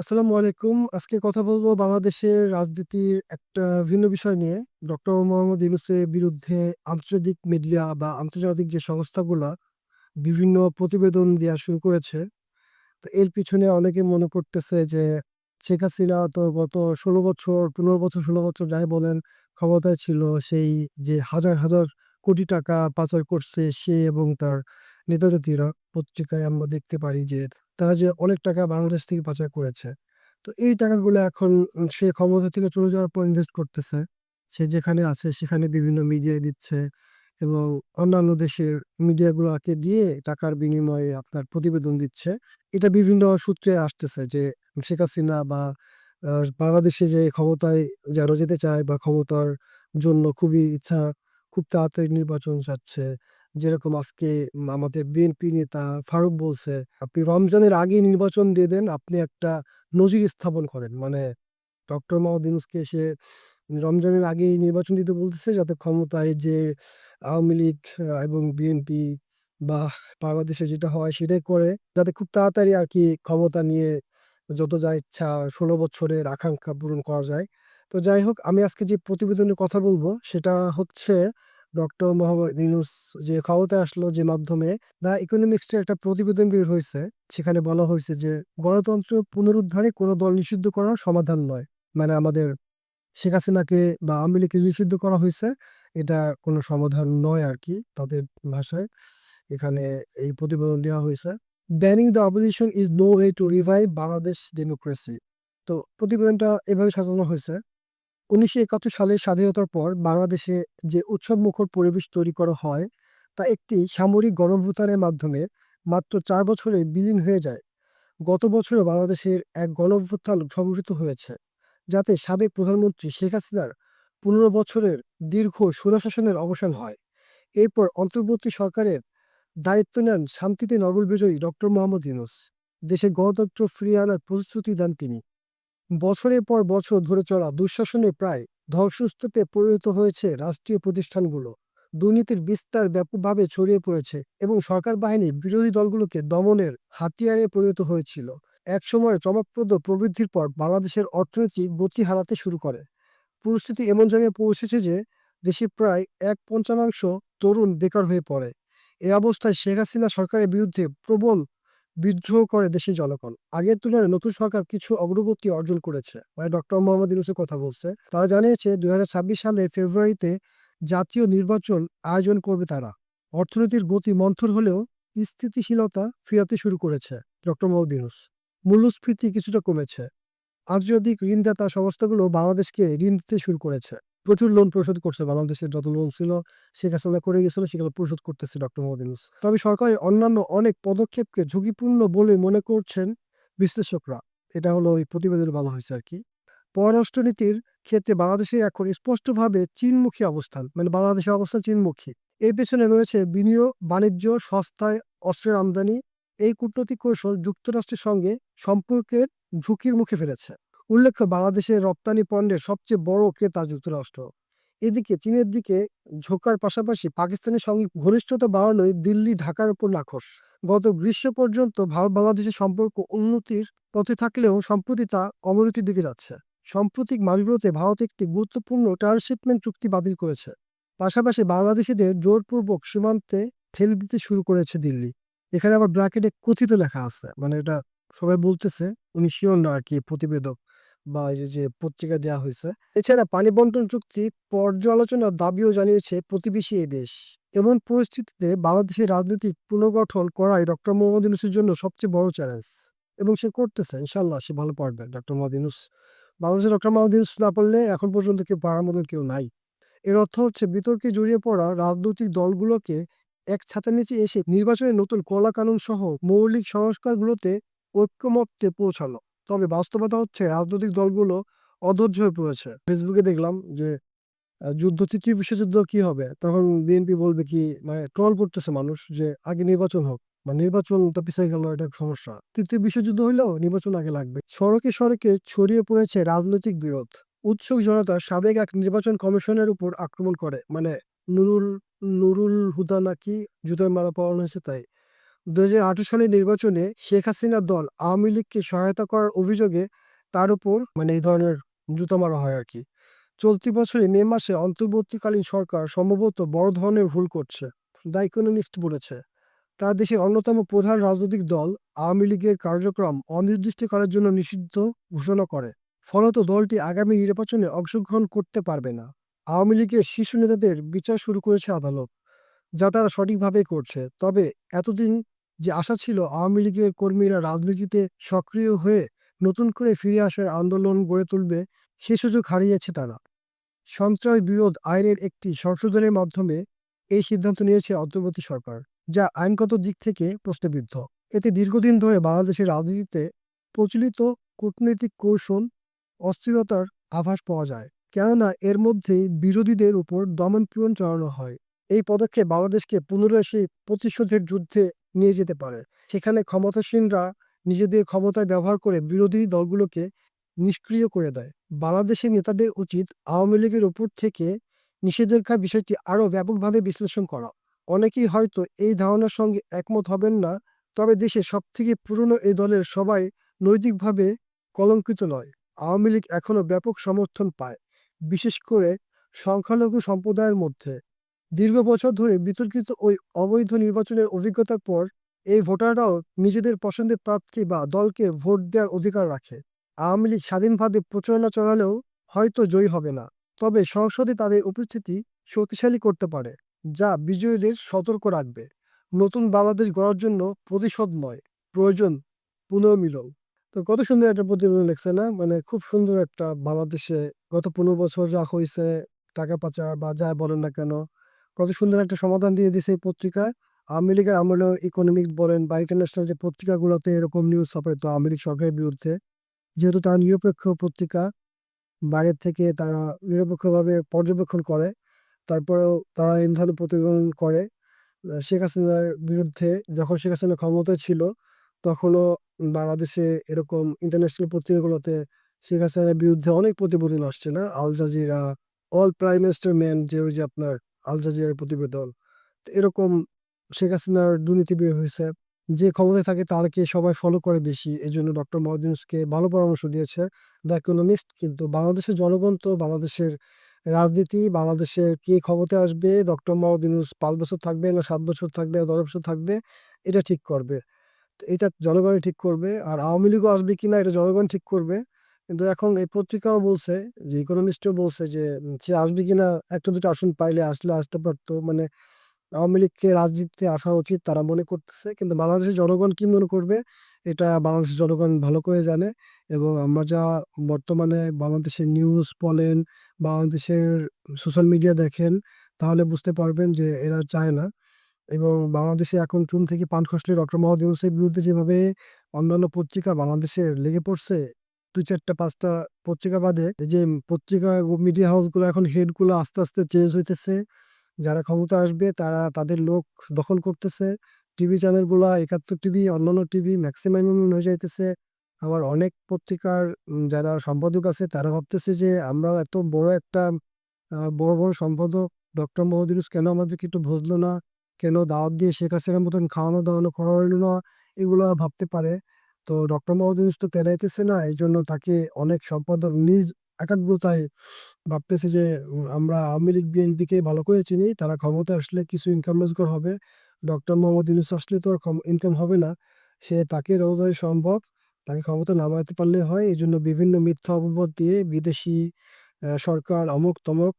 আসসালামু আলাইকুম। আজকে কথা বলব বাংলাদেশের রাজনীতির একটা ভিন্ন বিষয় নিয়ে। ডক্টর মোহাম্মদ ইউনূসের বিরুদ্ধে আন্তর্জাতিক মিডিয়া বা আন্তর্জাতিক যে সংস্থাগুলা বিভিন্ন প্রতিবেদন দেয়া শুরু করেছে। তো এর পিছনে অনেকে মনে করতেছে যে শেখ হাসিনা তো গত ১৬ বছর, ১৫ বছর, ১৬ বছর যাই বলেন ক্ষমতায় ছিল। সেই যে হাজার, হাজার কোটি টাকা পাচার করছে সে এবং তার নেতা-নেত্রীরা। পত্রিকায় আমরা দেখতে পারি যে তারা যে অনেক টাকা বাংলাদেশ থেকে পাচার করেছে। তো এই টাকাগুলো এখন সে ক্ষমতা থেকে চলে যাওয়ার পর ইনভেস্ট করতেছে। সে যেখানে আছে সেখানে বিভিন্ন মিডিয়ায় দিচ্ছে এবং অন্যান্য দেশের মিডিয়াগুলোকে দিয়ে টাকার বিনিময়ে আপনার প্রতিবেদন দিচ্ছে। এটা বিভিন্ন সূত্রে আসতেছে যে শেখ হাসিনা বা বাংলাদেশে যে ক্ষমতায় যারা যেতে চায় বা ক্ষমতার জন্য খুবই ইচ্ছা, খুব তাড়াতাড়ি নির্বাচন চাচ্ছে। যেরকম আজকে আমাদের বিএনপি নেতা ফারুক বলছে, "আপনি রমজানের আগেই নির্বাচন দিয়ে দেন, আপনি একটা নজির স্থাপন করেন।" মানে ডক্টর মোহাম্মদ ইউনূসকে সে রমজানের আগেই নির্বাচন দিতে বলতেছে যাতে ক্ষমতায় যে আওয়ামী লীগ এবং বিএনপি বা বাংলাদেশে যেটা হয় সেটাই করে। যাতে খুব তাড়াতাড়ি আর কি ক্ষমতা নিয়ে যত যা ইচ্ছা ১৬ বছরের আকাঙ্ক্ষা পূরণ করা যায়। তো যাই হোক আমি আজকে যে প্রতিবেদনের কথা বলব সেটা হচ্ছে ডক্টর মোহাম্মদ ইউনূস যে ক্ষমতায় আসলো যে মাধ্যমে দ্য ইকোনমিক্স এর একটা প্রতিবেদন বের হয়েছে সেখানে বলা হয়েছে যে গণতন্ত্র পুনরুদ্ধারে কোনো দল নিষিদ্ধ করার সমাধান নয়। মানে আমাদের শেখ হাসিনাকে বা আওয়ামী লীগকে নিষিদ্ধ করা হয়েছে, এটা কোনো সমাধান নয় আর কি তাদের ভাষায়। এখানে এই প্রতিবেদন দেওয়া হয়েছে "banning the opposition is no way to revive Bangladesh democracy." তো প্রতিবেদনটা এভাবে সাজানো হয়েছে। ১৯৭১ সালের স্বাধীনতার পর বাংলাদেশে যে উৎসবমুখর পরিবেশ তৈরি করা হয়, তা একটি সামরিক গণঅভ্যুত্থানের মাধ্যমে মাত্র চার বছরে বিলীন হয়ে যায়। গত বছরও বাংলাদেশের এক গণঅভ্যুত্থান সংঘটিত হয়েছে, যাতে সাবেক প্রধানমন্ত্রী শেখ হাসিনার ১৫ বছরের দীর্ঘ স্বৈরশাসনের অবসান হয়। এরপর অন্তর্বর্তী সরকারের দায়িত্ব নেন শান্তিতে নোবেল বিজয়ী ডক্টর মোহাম্মদ ইউনূস। দেশে গণতন্ত্র ফিরিয়ে আনার প্রতিশ্রুতি দেন তিনি। বছরের পর বছর ধরে চলা দুঃশাসনের প্রায় ধ্বংসস্তূপে পরিণত হয়েছে রাষ্ট্রীয় প্রতিষ্ঠানগুলো। দুর্নীতির বিস্তার ব্যাপকভাবে ছড়িয়ে পড়েছে এবং সরকার বাহিনী বিরোধী দলগুলোকে দমনের হাতিয়ারে পরিণত হয়েছিল। একসময়ের চমকপ্রদ প্রবৃদ্ধির পর বাংলাদেশের অর্থনীতি গতি হারাতে শুরু করে। পরিস্থিতি এমন জায়গায় পৌঁছেছে যে দেশে প্রায় এক-পঞ্চমাংশ তরুণ বেকার হয়ে পড়ে। এ অবস্থায় শেখ হাসিনা সরকারের বিরুদ্ধে প্রবল বিদ্রোহ করে দেশের জনগণ। আগের তুলনায় নতুন সরকার কিছু অগ্রগতি অর্জন করেছে। মানে ডক্টর মোহাম্মদ ইউনূসের কথা বলছে। তারা জানিয়েছে ২০২৬ সালের ফেব্রুয়ারিতে জাতীয় নির্বাচন আয়োজন করবে তারা। অর্থনীতির গতি মন্থর হলেও স্থিতিশীলতা ফিরাতে শুরু করেছে ডক্টর মোহাম্মদ ইউনূস। মূল্যস্ফীতি কিছুটা কমেছে। আন্তর্জাতিক ঋণদাতা সংস্থাগুলো বাংলাদেশকে ঋণ দিতে শুরু করেছে। প্রচুর লোন পরিশোধ করছে বাংলাদেশের যত লোন ছিল শেখ হাসিনা করে গেছিল সেগুলো পরিশোধ করতেছে ডক্টর মোহাম্মদ ইউনূস। তবে সরকারের অন্যান্য অনেক পদক্ষেপকে ঝুঁকিপূর্ণ বলে মনে করছেন বিশ্লেষকরা। এটা হলো ওই প্রতিবেদনে বলা হয়েছে আর কি পররাষ্ট্রনীতির ক্ষেত্রে বাংলাদেশের এখন স্পষ্টভাবে চীনমুখী অবস্থান। মানে বাংলাদেশের অবস্থান চীনমুখী। এর পেছনে রয়েছে বিনিয়োগ, বাণিজ্য, সস্তায় অস্ত্রের আমদানি। এই কূটনৈতিক কৌশল যুক্তরাষ্ট্রের সঙ্গে সম্পর্কের ঝুঁকির মুখে ফেলেছে। উল্লেখ্য বাংলাদেশের রপ্তানি পণ্যের সবচেয়ে বড় ক্রেতা যুক্তরাষ্ট্র। এদিকে চীনের দিকে ঝোঁকার পাশাপাশি পাকিস্তানের সঙ্গে ঘনিষ্ঠতা বাড়ানোয় দিল্লি ঢাকার উপর নাখোশ। গত গ্রীষ্ম পর্যন্ত ভারত-বাংলাদেশের সম্পর্ক উন্নতির পথে থাকলেও সম্প্রতি তা অবনতির দিকে যাচ্ছে। সাম্প্রতিক মাসগুলোতে ভারত একটি গুরুত্বপূর্ণ ট্রান্সশিপমেন্ট চুক্তি বাতিল করেছে। পাশাপাশি বাংলাদেশিদের জোরপূর্বক সীমান্তে ঠেলে দিতে শুরু করেছে দিল্লি। এখানে আবার ব্র্যাকেটে কথিত লেখা আছে। মানে এটা সবাই বলতেছে, উনি সিওর না আরকি প্রতিবেদক বা যে, পত্রিকায় দেয়া হইছে। এছাড়া পানি বন্টন চুক্তি পর্যালোচনার দাবিও জানিয়েছে প্রতিবেশী এই দেশ। এমন পরিস্থিতিতে বাংলাদেশের রাজনৈতিক পুনর্গঠন করাই ডক্টর মোহাম্মদ ইউনূসের জন্য সবচেয়ে বড় চ্যালেঞ্জ। এবং সে করতেছে। ইনশাল্লাহ সে ভালো পারবে ডক্টর মোহাম্মদ ইউনূস। বাংলাদেশে ডক্টর মোহাম্মদ ইউনূস না পারলে এখন পর্যন্ত কেউ পারার মতন কেউ নাই। এর অর্থ হচ্ছে বিতর্কে জড়িয়ে পড়া রাজনৈতিক দলগুলোকে এক ছাতার নিচে এসে নির্বাচনের নতুন কলা-কানুন সহ মৌলিক সংস্কারগুলোতে ঐক্যমত্যে পৌঁছানো। তবে বাস্তবতা হচ্ছে রাজনৈতিক দলগুলো অধৈর্য হয়ে পড়েছে। ফেসবুকে দেখলাম যে যুদ্ধ তৃতীয় বিশ্বযুদ্ধ কি হবে? তখন বিএনপি বলবে কি মানে ট্রল করতেছে মানুষ যে আগে নির্বাচন হোক। মানে নির্বাচনটা পিছায় গেল এটা সমস্যা। তৃতীয় বিশ্বযুদ্ধ হইলেও নির্বাচন আগে লাগবে। সড়কে, সড়কে ছড়িয়ে পড়েছে রাজনৈতিক বিরোধ। উৎসুক জনতা সাবেক এক নির্বাচন কমিশনের উপর আক্রমণ করে। মানে নুরুল নুরুল হুদা নাকি জুতায় মারা পরানো হয়েছে তাই। ২০১৮ সালের নির্বাচনে শেখ হাসিনার দল আওয়ামী লীগকে সহায়তা করার অভিযোগে তার উপর মানে এই ধরনের জুতা মারা হয় আর কি চলতি বছরে মে মাসে অন্তর্বর্তীকালীন সরকার সম্ভবত বড় ধরনের ভুল করছে, দ্য ইকোনমিস্ট বলেছে। তার দেশের অন্যতম প্রধান রাজনৈতিক দল আওয়ামী লীগের কার্যক্রম অনির্দিষ্টকালের জন্য নিষিদ্ধ ঘোষণা করে। ফলত দলটি আগামী নির্বাচনে অংশগ্রহণ করতে পারবে না। আওয়ামী লীগের শীর্ষ নেতাদের বিচার শুরু করেছে আদালত, যা তারা সঠিকভাবেই করছে। তবে এতদিন যে আশা ছিল আওয়ামী লীগের কর্মীরা রাজনীতিতে সক্রিয় হয়ে নতুন করে ফিরে আসার আন্দোলন গড়ে তুলবে, সে সুযোগ হারিয়েছে তারা। সন্ত্রাস বিরোধ আইনের একটি সংশোধনের মাধ্যমে এই সিদ্ধান্ত নিয়েছে অন্তর্বর্তী সরকার, যা আইনগত দিক থেকে প্রশ্নবিদ্ধ। এতে দীর্ঘদিন ধরে বাংলাদেশের রাজনীতিতে প্রচলিত কূটনৈতিক কৌশল অস্থিরতার আভাস পাওয়া যায়। কেননা এর মধ্যেই বিরোধীদের উপর দমন-পীড়ন চালানো হয়। এই পদক্ষেপ বাংলাদেশকে পুনরায় সেই প্রতিশোধের যুদ্ধে নিয়ে যেতে পারে। সেখানে ক্ষমতাসীনরা নিজেদের ক্ষমতায় ব্যবহার করে বিরোধী দলগুলোকে নিষ্ক্রিয় করে দেয়। বাংলাদেশের নেতাদের উচিত আওয়ামী লীগের ওপর থেকে নিষেধাজ্ঞার বিষয়টি আরও ব্যাপকভাবে বিশ্লেষণ করা। অনেকেই হয়তো এই ধারণার সঙ্গে একমত হবেন না, তবে দেশের সবথেকে পুরনো এই দলের সবাই নৈতিকভাবে কলঙ্কিত নয়। আওয়ামী লীগ এখনও ব্যাপক সমর্থন পায়, বিশেষ করে সংখ্যালঘু সম্প্রদায়ের মধ্যে। দীর্ঘ বছর ধরে বিতর্কিত ওই অবৈধ নির্বাচনের অভিজ্ঞতার পর এই ভোটাররাও নিজেদের পছন্দের প্রার্থী বা দলকে ভোট দেওয়ার অধিকার রাখে। আওয়ামী লীগ স্বাধীনভাবে প্রচারণা চালালেও হয়তো জয়ী হবে না, তবে সংসদে তাদের উপস্থিতি শক্তিশালী করতে পারে, যা বিজয়ীদের সতর্ক রাখবে। নতুন বাংলাদেশ গড়ার জন্য প্রতিশোধ নয়, প্রয়োজন পুনর্মিলন। তো কত সুন্দর একটা প্রতিবেদন লিখছে না? মানে খুব সুন্দর একটা বাংলাদেশে গত ১৫ বছর যা হয়েছে টাকা পাচার বা যাই বলেন না কেন, কত সুন্দর একটা সমাধান দিয়ে দিছে এই পত্রিকায়। আওয়ামী লীগের আমলেও ইকোনমিস্ট বলেন বা ইন্টারন্যাশনাল যে পত্রিকাগুলোতে এরকম নিউজ ছাপাইতো আওয়ামী লীগ সরকারের বিরুদ্ধে, যেহেতু তারা নিরপেক্ষ পত্রিকা, বাইরের থেকে তারা নিরপেক্ষভাবে পর্যবেক্ষণ করে, তারপরেও তারা এই ধরনের প্রতিবেদন করে। শেখ হাসিনার বিরুদ্ধে যখন শেখ হাসিনা ক্ষমতায় ছিল, তখনও বাংলাদেশে এরকম ইন্টারন্যাশনাল পত্রিকাগুলোতে শেখ হাসিনার বিরুদ্ধে অনেক প্রতিবেদন আসছে না? Al Jazeera, all prime minister man যে ওই যে আপনার আল জাজিরার প্রতিবেদন। এরকম শেখ হাসিনার দুর্নীতি বের হয়েছে যে ক্ষমতায় থাকে তারকে সবাই ফলো করে বেশি। এই জন্য ডক্টর মোহাম্মদ ইউনূসকে ভালো পরামর্শ দিয়েছে দ্য ইকোনমিস্ট। কিন্তু বাংলাদেশের জনগণ তো বাংলাদেশের রাজনীতি, বাংলাদেশের কে ক্ষমতায় আসবে, ডক্টর ইউনূস ৫ বছর থাকবে না সাত বছর থাকবে না ১০ বছর থাকবে, এটা ঠিক করবে। এটা জনগণই ঠিক করবে। আর আওয়ামী লীগও আসবে কিনা এটা জনগণ ঠিক করবে। কিন্তু এখন এই পত্রিকাও বলছে যে ইকোনমিস্টও বলছে যে সে আসবে কিনা ১টা-২টা আসন পাইলে আসলে আসতে পারতো মানে আওয়ামী লীগকে রাজনীতিতে আসা উচিত তারা মনে করতেছে। কিন্তু বাংলাদেশের জনগণ কি মনে করবে এটা বাংলাদেশের জনগণ ভালো করে জানে এবং আমরা যা বর্তমানে বাংলাদেশের নিউজ বলেন, বাংলাদেশের সোশ্যাল মিডিয়া দেখেন, তাহলে বুঝতে পারবেন যে এরা চায় না এবং বাংলাদেশে এখন চুন থেকে পান খসলে ডক্টর ইউনূসের বিরুদ্ধে যেভাবে অন্যান্য পত্রিকা বাংলাদেশের লেগে পড়ছে, ২, ৪ টা ৫ টা পত্রিকা বাদে যে পত্রিকা মিডিয়া হাউসগুলো এখন হেডগুলো আস্তে, আস্তে চেঞ্জ হইতেছে। যারা ক্ষমতা আসবে তারা তাদের লোক দখল করতেছে। টিভি চ্যানেলগুলা একাত্তর টিভি, অন্যান্য টিভি ম্যাক্সিমাম হয়ে যাইতেছে। আবার অনেক পত্রিকার যারা সম্পাদক আছে তারা ভাবতেছে যে আমরা এত বড় একটা বড়, বড় সম্পাদক ডক্টর মোহাম্মদ কেন আমাদেরকে একটু বুঝলো না? কেন দাওয়াত দিয়ে শেখ হাসিনার মতন খাওয়ানো-দাওয়ানো করাইলো না? এগুলো ভাবতে পারে। তো ডক্টর ইউনূস তো তেরাইতেছে না। এই জন্য তাকে অনেক সম্পাদক নিজ একাগ্রতায় ভাবতেছে যে আমরা আওয়ামী লীগ, বিএনপিকে ভালো করে চিনি। তারা ক্ষমতা আসলে কিছু ইনকাম রোজগার হবে। ডক্টর মোহাম্মদ ইউনূস আসলে তো আর ইনকাম হবে না। সে তাকে যতটাই সম্ভব তাকে ক্ষমতায় নামাইতে পারলে হয়। এই জন্য বিভিন্ন মিথ্যা অপবাদ দিয়ে বিদেশি সরকার অমুক-তমুক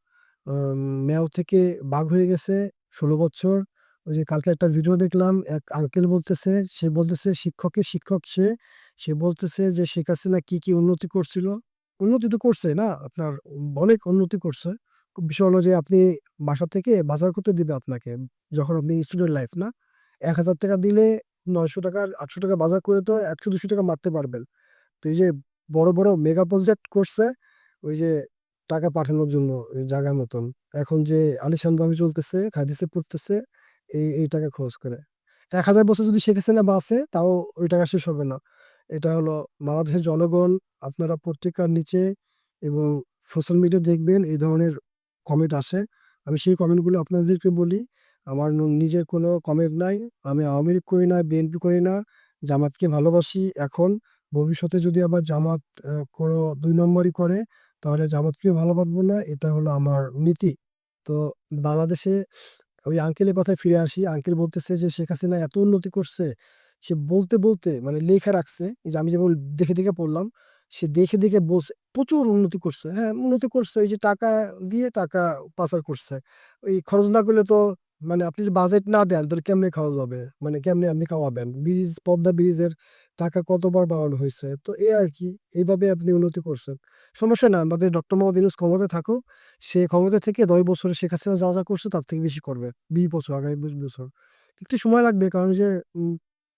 আম মেয়র থেকে বাঘ হয়ে গেছে ১৬ বছর। ওই যে কালকে একটা ভিডিও দেখলাম এক আঙ্কেল বলতেছে, সে বলতেছে শিক্ষকের শিক্ষক সে। সে বলতেছে যে শেখ হাসিনা কি, কি উন্নতি করছিল। উন্নতি তো করছে না আপনার অনেক উন্নতি করছে। বিষয় হলো যে আপনি বাসা থেকে বাজার করতে দিবে আপনাকে। যখন আপনি স্টুডেন্ট লাইফ না? ৳১,০০০ দিলে ৳৯০০ ৳৮০০ বাজার করে তো ৳১০০-৳২০০ মারতে পারবেন। তো এই যে বড়, বড় মেগা প্রজেক্ট করছে ওই যে টাকা পাঠানোর জন্য ওই জায়গা মতন। এখন যে আলিশানভাবে চলতেছে, খাদিসে পড়তেছে এই, এই টাকা খরচ করে। ১০০০ বছর যদি শেখ হাসিনা বাঁচে তাও ওই টাকা শেষ হবে না। এটা হলো বাংলাদেশের জনগণ আপনারা পত্রিকার নিচে এবং সোশ্যাল মিডিয়া দেখবেন এই ধরনের কমেন্ট আসে। আমি সেই কমেন্টগুলো আপনাদেরকে বলি, আমার নিজের কোনো কমেন্ট নাই। আমি আওয়ামী লীগ করি না, বিএনপি করি না। জামাতকে ভালোবাসি এখন। ভবিষ্যতে যদি আবার জামাত কোনো দুই নম্বরই করে তাহলে জামাতকেও ভালোবাসবো না। এটা হলো আমার নীতি। তো বাংলাদেশে ওই আঙ্কেলের কথায় ফিরে আসি। আঙ্কেল বলতেছে যে শেখ হাসিনা এত উন্নতি করছে। সে বলতে, বলতে মানে লেখা রাখছে। যে আমি যেমন দেখে, দেখে পড়লাম। সে দেখে, দেখে বলছে প্রচুর উন্নতি করছে। হ্যাঁ, উন্নতি করছে ওই যে টাকা দিয়ে টাকা পাচার করছে। ওই খরচ না করলে তো মানে আপনি যদি বাজেট না দেন তাহলে কেমনে খরচ হবে? মানে কেমনে আপনি খাওয়াবেন ব্রিজ পদ্মা ব্রিজের টাকা কতবার বাড়ানো হয়েছে তো এ আর কি এইভাবে আপনি উন্নতি করছেন। সমস্যা না আমাদের ডক্টর মোহাম্মদ ইউনূস ক্ষমতায় থাকুক। সে ক্ষমতা থেকে ১০ বছরে শেখ হাসিনা যা, যা করছে তার থেকে বেশি করবে। ২০ বছর আগামী ২০ বছর। একটু সময় লাগবে কারণ যে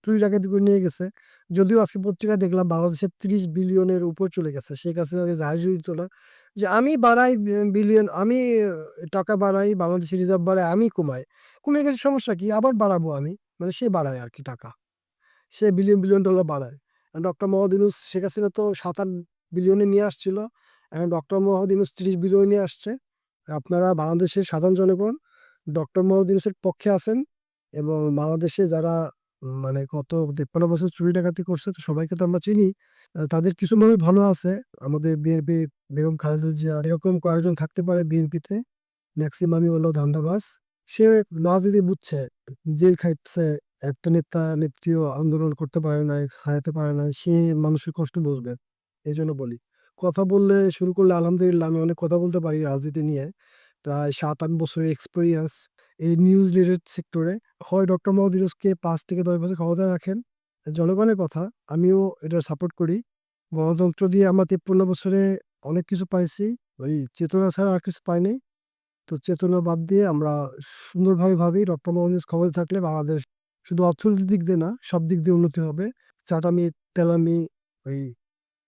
চুরি ডাকাতি করে নিয়ে গেছে। যদিও আজকে পত্রিকায় দেখলাম বাংলাদেশের ৩০ বিলিয়নের উপর চলে গেছে। শেখ হাসিনা যে জাহাজে উঠতো না যে আমি বাড়াই বিলিয়ন আমি টাকা বাড়াই, বাংলাদেশের রিজার্ভ বাড়াই, আমি কমাই। কমে গেছে সমস্যা কি? আবার বাড়াবো আমি। মানে সে বাড়ায় আর কি টাকা। সে বিলিয়ন, বিলিয়ন ডলার বাড়ায়। ডক্টর মোহাম্মদ ইউনূস শেখ হাসিনা তো ৭-৮ বিলিয়নে নিয়ে আসছিল। এখন ডক্টর মোহাম্মদ ইউনূস ৩০ বিলিয়নে নিয়ে আসছে। আপনারা বাংলাদেশের সাধারণ জনগণ ডক্টর মোহাম্মদ ইউনূসের পক্ষে আছেন এবং বাংলাদেশে যারা মানে কত তেপ্পান্ন বছর চুরি ডাকাতি করছে তো সবাইকে তো আমরা চিনি। তাদের কিছু মানুষ ভালো আছে। আমাদের বিএনপি বেগম খালেদা জিয়া এরকম কয়েকজন থাকতে পারে বিএনপিতে। ম্যাক্সিমামই হলো ধান্দাবাজ। সে রাজনীতি বুঝছে। জেল খাটছে। একটা নেতা নেত্রীও আন্দোলন করতে পারে নাই, খাওয়াতে পারে না সে মানুষের কষ্ট বুঝবে। এই জন্য বলি। কথা বললে শুরু করলে আলহামদুলিল্লাহ আমি অনেক কথা বলতে পারি রাজনীতি নিয়ে। প্রায় ৭-৮ বছরের এক্সপিরিয়েন্স এই নিউজ রিলেটেড সেক্টরে। হয় ডক্টর ইউনূসকে ৫ থেকে ১০ বছর ক্ষমতায় রাখেন। জনগণের কথা। আমিও এটা সাপোর্ট করি। গণতন্ত্র দিয়ে আমরা ৫৩ বছরে অনেক কিছু পাইছি। ওই চেতনা ছাড়া আর কিছু পাইনি তো চেতনা বাদ দিয়ে আমরা সুন্দরভাবে ভাবি ডক্টর মোহাম্মদ ইউনূস ক্ষমতায় থাকলে বাংলাদেশ শুধু অর্থনৈতিক দিক দিয়ে না, সব দিক দিয়ে উন্নতি হবে। চাটামি, তেলামি, ওই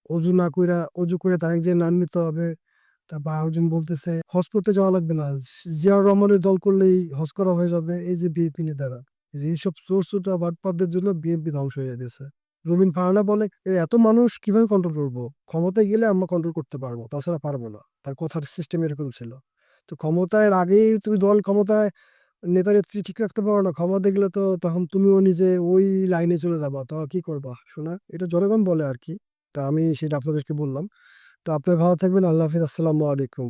অজু না কইরা অজু করে তারেক জিয়ার নাম নিতে হবে। তারপর আরেকজন বলতেছে হজ করতে যাওয়া লাগবে না। রহমানের দল করলেই হজ করা হয়ে যাবে। এই যে বিএনপি নেতারা। এই যে এইসব চোর-চোরটা বাটপারদের জন্য বিএনপি ধ্বংস হয়ে যাইতেছে। রুমিন ফারহানা বলে এত মানুষ কীভাবে কন্ট্রোল করব? ক্ষমতায় গেলে আমরা কন্ট্রোল করতে পারব। তাছাড়া পারব না। তার কথার সিস্টেম এরকম ছিল। তো ক্ষমতার আগেই তুমি দল ক্ষমতায় নেতা-নেত্রী ঠিক রাখতে পারো না। ক্ষমা দেখলে তো তখন তুমিও নিজে ওই লাইনে চলে যাবা। তো কি করবা শোনা, এটা জনগণ বলে আর কি তা আমি সেটা আপনাদেরকে বললাম। তো আপনারা ভালো থাকবেন। আল্লাহ হাফিজ, আসসালামু আলাইকুম।